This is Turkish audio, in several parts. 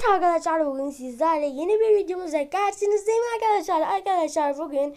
Evet arkadaşlar bugün sizlerle yeni bir videomuzda karşınızdayım arkadaşlar. Arkadaşlar bugün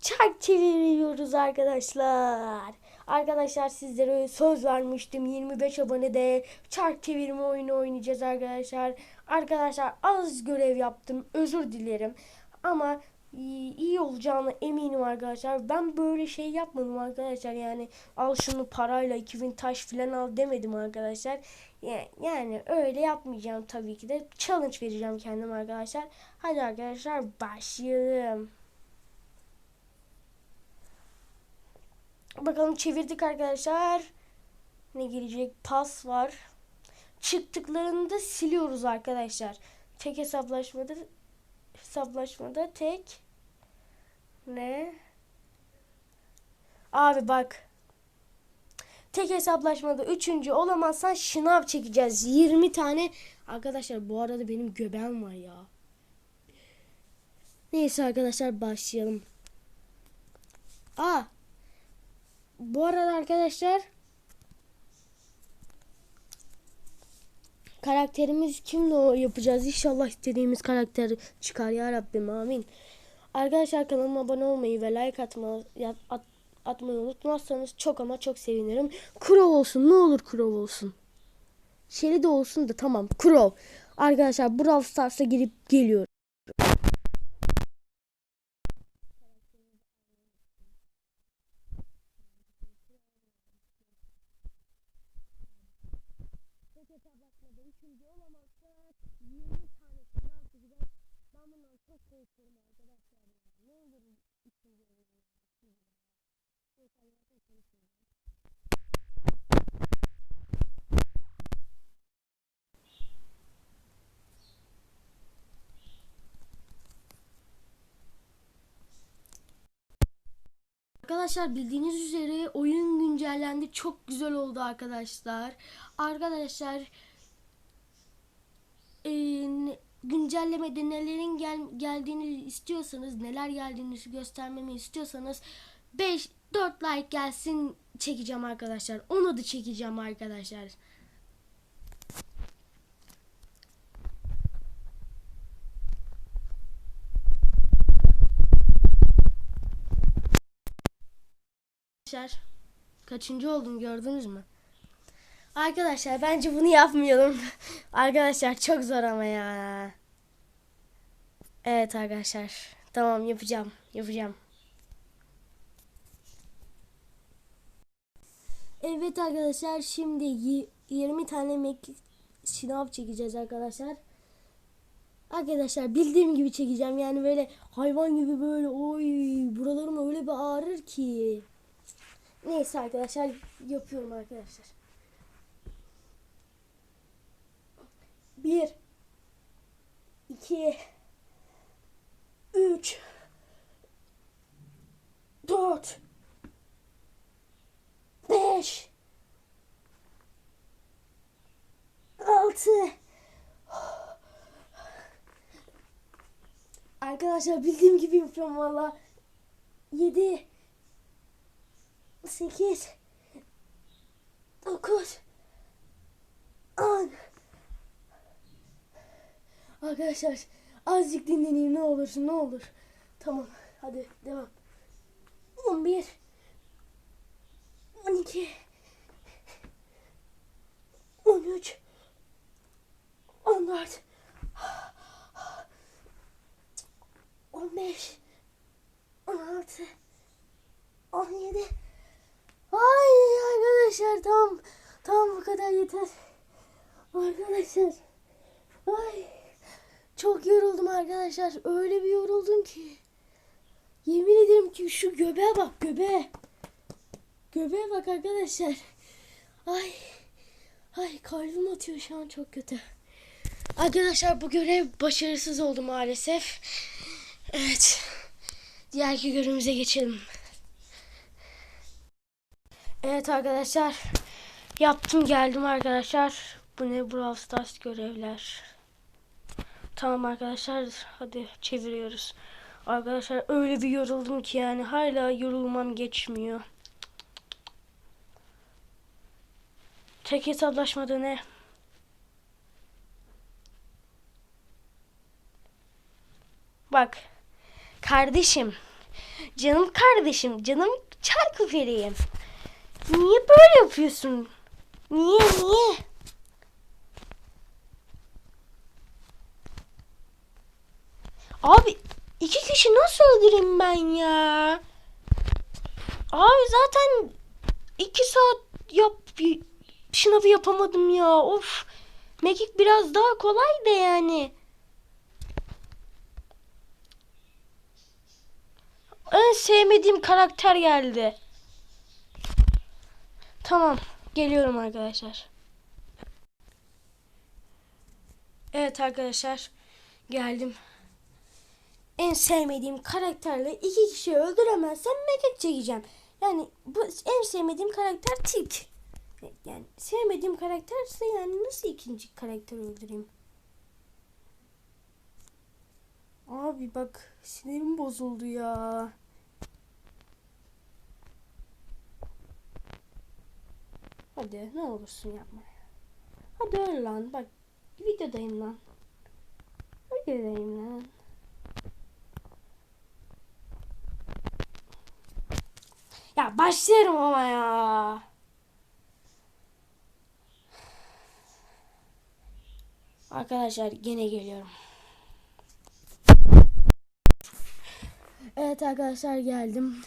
çark çeviriyoruz arkadaşlar. Arkadaşlar sizlere söz vermiştim 25 abonede çark çevirme oyunu oynayacağız arkadaşlar. Arkadaşlar az görev yaptım özür dilerim. Ama iyi olacağına eminim arkadaşlar. Ben böyle şey yapmadım arkadaşlar. Yani al şunu parayla 2000 taş filan al demedim arkadaşlar. Ya- Yani öyle yapmayacağım tabii ki de. Challenge vereceğim kendim arkadaşlar. Hadi arkadaşlar başlayalım. Bakalım çevirdik arkadaşlar. Ne gelecek? Pas var. Çıktıklarında siliyoruz arkadaşlar. Tek hesaplaşmada hesaplaşmada tek ne? Abi bak. Tek hesaplaşmada üçüncü olamazsan şınav çekeceğiz. 20 tane. Arkadaşlar bu arada benim göbeğim var ya. Neyse arkadaşlar başlayalım. Aa. Bu arada arkadaşlar karakterimiz kimle yapacağız? İnşallah istediğimiz karakter çıkar ya Rabbim amin. Arkadaşlar kanalıma abone olmayı ve like atma, at- atmayı unutmazsanız çok ama çok sevinirim. Crow olsun ne olur Crow olsun. Shelly de olsun da tamam Crow. Arkadaşlar Brawl Stars'a girip geliyorum. Üçüncü olamazsa 20 tane sınav. Ben bundan çok korkuyorum arkadaşlar. Arkadaşlar bildiğiniz üzere oyun güncellendi. Çok güzel oldu arkadaşlar. Arkadaşlar eee, güncellemede nelerin gel, geldiğini istiyorsanız, neler geldiğini göstermemi istiyorsanız 5 4 like gelsin çekeceğim arkadaşlar. Onu da çekeceğim arkadaşlar. Arkadaşlar kaçıncı oldum gördünüz mü? Arkadaşlar bence bunu yapmayalım. arkadaşlar çok zor ama ya. Evet arkadaşlar. Tamam yapacağım. Yapacağım. Evet arkadaşlar şimdi yi- 20 tane mek sınav çekeceğiz arkadaşlar. Arkadaşlar bildiğim gibi çekeceğim. Yani böyle hayvan gibi böyle oy buralarım öyle bir ağrır ki. Neyse arkadaşlar yapıyorum arkadaşlar. Bir, iki, üç, dört, beş, altı. Arkadaşlar bildiğim gibi yapıyorum valla. Yedi. 8 9 Arkadaşlar azıcık dinleneyim ne olursun ne olur. Tamam hadi devam. 11 12 13 14 15 16 17 Ay arkadaşlar tam tam bu kadar yeter. Arkadaşlar. Ay çok yoruldum arkadaşlar. Öyle bir yoruldum ki. Yemin ederim ki şu göbeğe bak göbeğe. Göbeğe bak arkadaşlar. Ay. Ay kalbim atıyor şu an çok kötü. Arkadaşlar bu görev başarısız oldu maalesef. Evet. Diğerki görevimize geçelim. Evet arkadaşlar. Yaptım geldim arkadaşlar. Bu ne Brawl Stars görevler. Tamam arkadaşlar hadi çeviriyoruz. Arkadaşlar öyle bir yoruldum ki yani hala yorulmam geçmiyor. Tek hesaplaşmada ne? bak. Kardeşim. Canım kardeşim. Canım çarkı feleğim. Niye böyle yapıyorsun? Niye niye? Abi iki kişi nasıl öldüreyim ben ya? Abi zaten iki saat yap sınavı yapamadım ya. Of. Mekik biraz daha kolay da yani. En sevmediğim karakter geldi. Tamam. Geliyorum arkadaşlar. Evet arkadaşlar. Geldim. En sevmediğim karakterle iki kişi öldüremezsem mekik çekeceğim. Yani bu en sevmediğim karakter Tik. Yani sevmediğim karakterse yani nasıl ikinci karakteri öldüreyim? Abi bak sinirim bozuldu ya. Hadi ne olursun yapma. Hadi öl lan bak videodayım lan. Videodayım lan. Ya başlarım ama ya. Arkadaşlar gene geliyorum. Evet arkadaşlar geldim.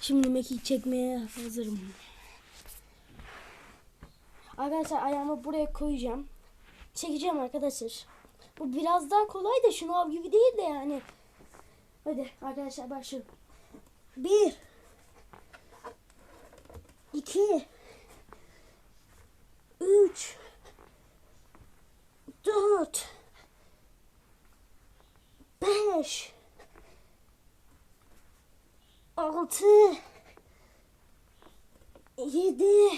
Şimdi mekik çekmeye hazırım. Arkadaşlar ayağımı buraya koyacağım. Çekeceğim arkadaşlar. Bu biraz daha kolay da şınav gibi değil de yani. Hadi arkadaşlar başlıyorum. Bir. 2 3 4 5 6 7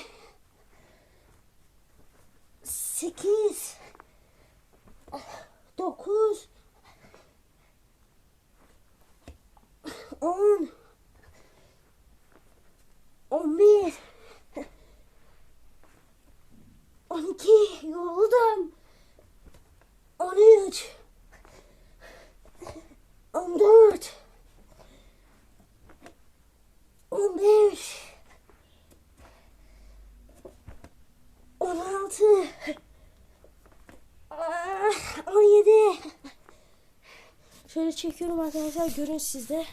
çekiyorum arkadaşlar görün sizde.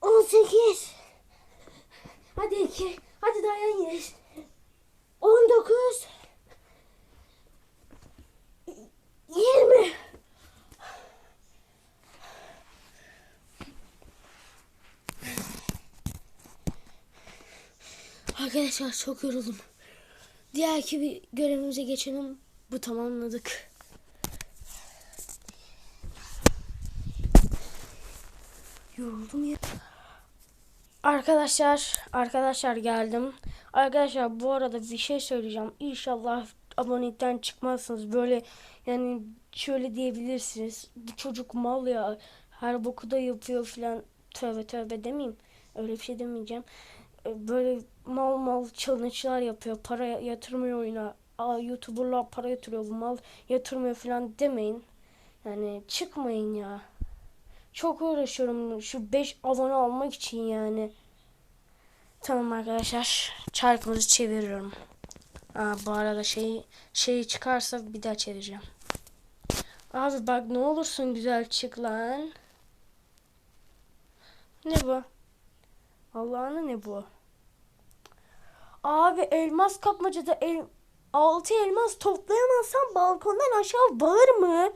On sekiz. Hadi iki. Hadi dayan. On dokuz. Yirmi. Arkadaşlar çok yoruldum. Diğer iki görevimize geçelim. Bu tamamladık. Yoruldum ya. Arkadaşlar, arkadaşlar geldim. Arkadaşlar bu arada bir şey söyleyeceğim. İnşallah abonelikten çıkmazsınız. Böyle yani şöyle diyebilirsiniz. Bu çocuk mal ya. Her boku da yapıyor filan. Tövbe tövbe demeyeyim. Öyle bir şey demeyeceğim. Böyle mal mal challenge'lar yapıyor. Para yatırmıyor oyuna. Aa, YouTuber'lar para yatırıyor. Bu mal yatırmıyor filan demeyin. Yani çıkmayın ya. Çok uğraşıyorum şu 5 abone almak için yani. Tamam arkadaşlar. Çarkımızı çeviriyorum. Aa, bu arada şey şey çıkarsa bir daha çevireceğim. Abi bak ne olursun güzel çık lan. Ne bu? Allah'ını ne bu? Abi elmas kapmacada el, altı elmas toplayamazsam balkondan aşağı bağır mı?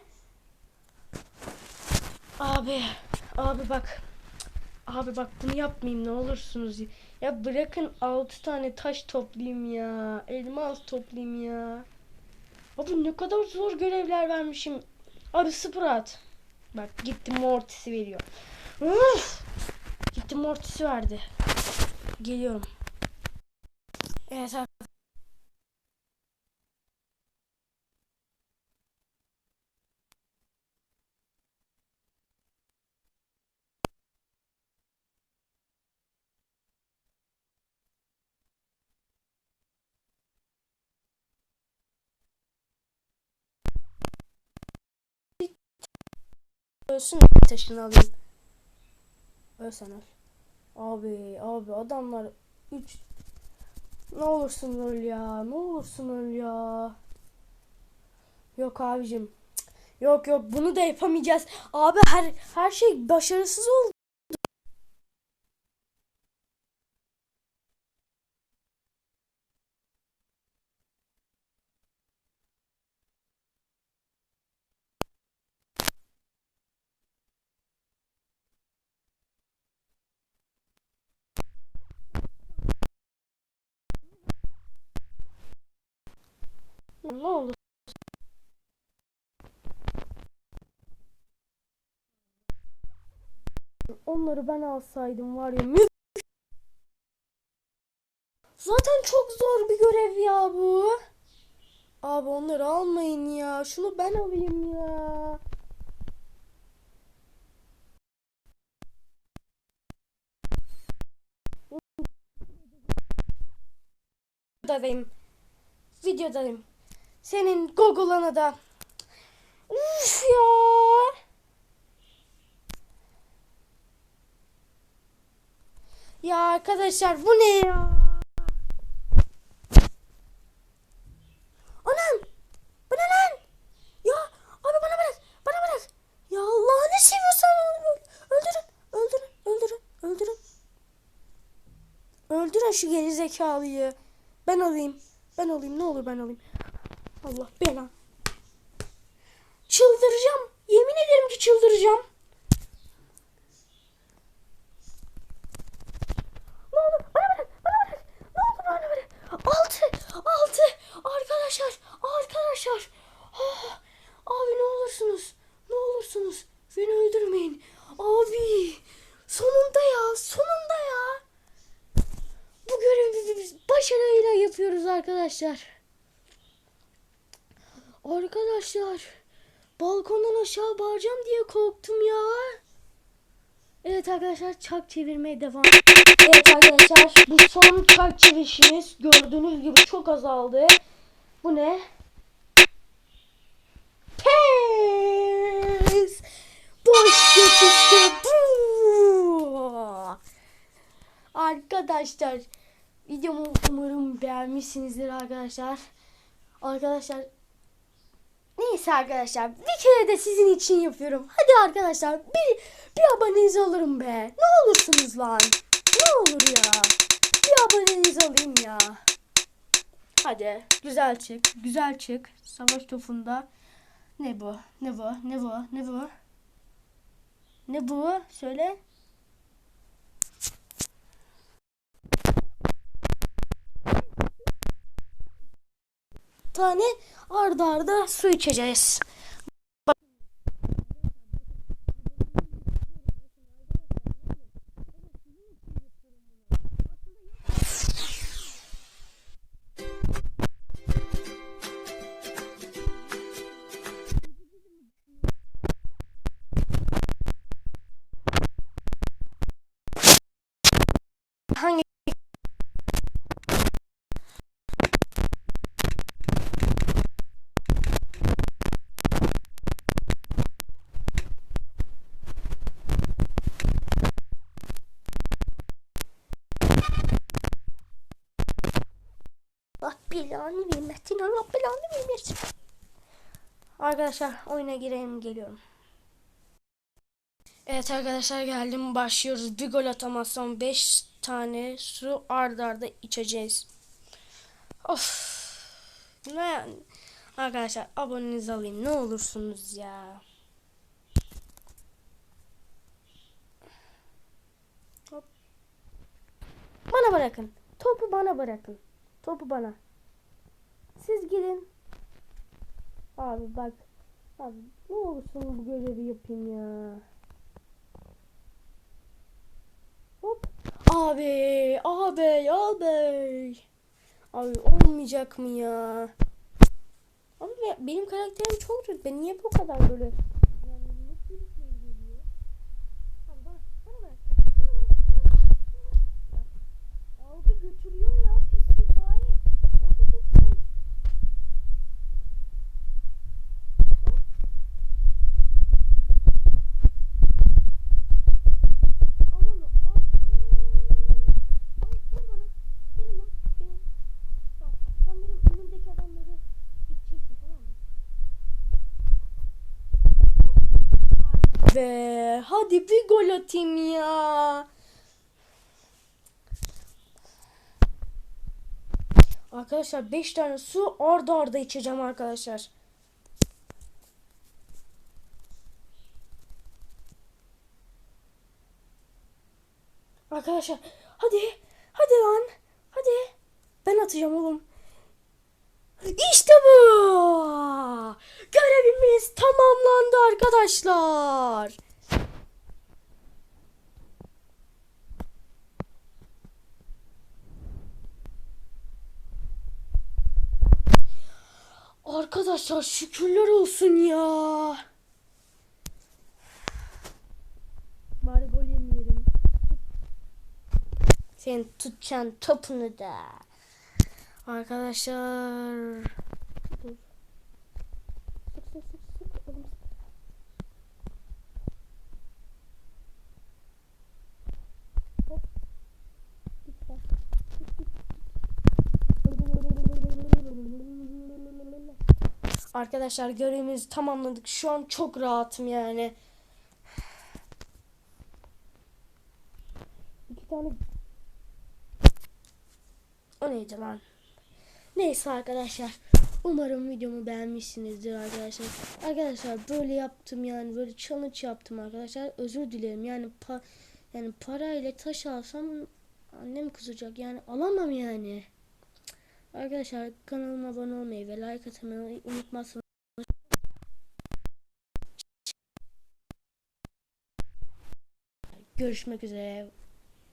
Abi, abi bak. Abi bak bunu yapmayayım ne olursunuz. Ya bırakın 6 tane taş toplayayım ya. Elmas toplayayım ya. Abi ne kadar zor görevler vermişim. Abi sıfır at. Bak gitti mortisi veriyor. Uf! Gitti mortisi verdi. Geliyorum. Evet abi. Ölsün taşını alayım. Öl sen öl. Abi abi adamlar 3 Ne olursun öl ya. Ne olursun öl ya. Yok abicim. Yok yok bunu da yapamayacağız. Abi her her şey başarısız oldu. Ne oldu? Onları ben alsaydım var ya Zaten çok zor bir görev ya bu. Abi onları almayın ya. Şunu ben alayım ya. Videodayım. Videodayım. Senin Google'ına da. Uf ya. Ya arkadaşlar bu ne ya? Anam! Bu ne lan? Ya abi bana bırak. Bana bırak. Ya Allah'ını seviyorsan öldürün. Öldürün. Öldürün. Öldürün. Öldürün şu geri zekalıyı. Ben alayım. Ben alayım. Ne olur ben alayım. Allah bela. Çıldıracağım. Yemin ederim ki çıldıracağım. Ne olur bana bırak. Bana bırak. Ne olur bana bırak. Altı. Altı. Arkadaşlar. Arkadaşlar. Ah, abi ne olursunuz. Ne olursunuz. Beni öldürmeyin. Abi. Sonunda ya. Sonunda ya. Bu görevi biz başarıyla yapıyoruz arkadaşlar. Arkadaşlar balkondan aşağı bağıracağım diye korktum ya. Arkadaşlar çark çevirmeye devam. Evet arkadaşlar bu son çark çevirişimiz gördüğünüz gibi çok azaldı. Bu ne? Pes! Boş geçişte. Arkadaşlar videomu umarım beğenmişsinizdir arkadaşlar. Arkadaşlar Neyse arkadaşlar bir kere de sizin için yapıyorum. Hadi arkadaşlar bir, bir abonenizi alırım be. Ne olursunuz lan. Ne olur ya. Bir abonenizi alayım ya. Hadi güzel çık. Güzel çık. Savaş topunda. Ne bu? Ne bu? Ne bu? Ne bu? Ne bu? Söyle. Tane arda arda su içeceğiz. Belanı vermesin. Allah belanı vermesin. Arkadaşlar oyuna girelim geliyorum. Evet arkadaşlar geldim başlıyoruz. Bir gol atamazsam 5 tane su ardarda arda içeceğiz. Of. Ne yani? Arkadaşlar abonenizi alayım ne olursunuz ya. Hop. Bana bırakın. Topu bana bırakın. Topu bana. Siz gidin. Abi bak. Abi ne olursun bu görevi yapayım ya. Hop. Abi, abi, abi. Abi olmayacak mı ya? Abi be- benim karakterim çok kötü. Ben niye bu kadar böyle yani nasıl bir şey geliyor? Abi bana, bana bırak. Bana bırak. Bana bırak. Aldı götürüyor ya pislik bari. Orada dursun. be. Hadi bir gol atayım ya. Arkadaşlar 5 tane su arda arda içeceğim arkadaşlar. Arkadaşlar hadi hadi lan hadi ben atacağım oğlum. İşte bu. Görevimiz tamamlandı arkadaşlar. Arkadaşlar şükürler olsun ya. Bari gol yemeyelim. Sen tutacaksın topunu da. Arkadaşlar. Arkadaşlar görevimizi tamamladık. Şu an çok rahatım yani. İki tane o neydi lan? Neyse arkadaşlar. Umarım videomu beğenmişsinizdir arkadaşlar. Arkadaşlar böyle yaptım yani böyle challenge yaptım arkadaşlar. Özür dilerim. Yani pa yani parayla taş alsam annem kızacak. Yani alamam yani. Arkadaşlar kanalıma abone olmayı ve like atmayı unutmazsanız Görüşmek üzere.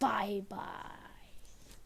Bye bye.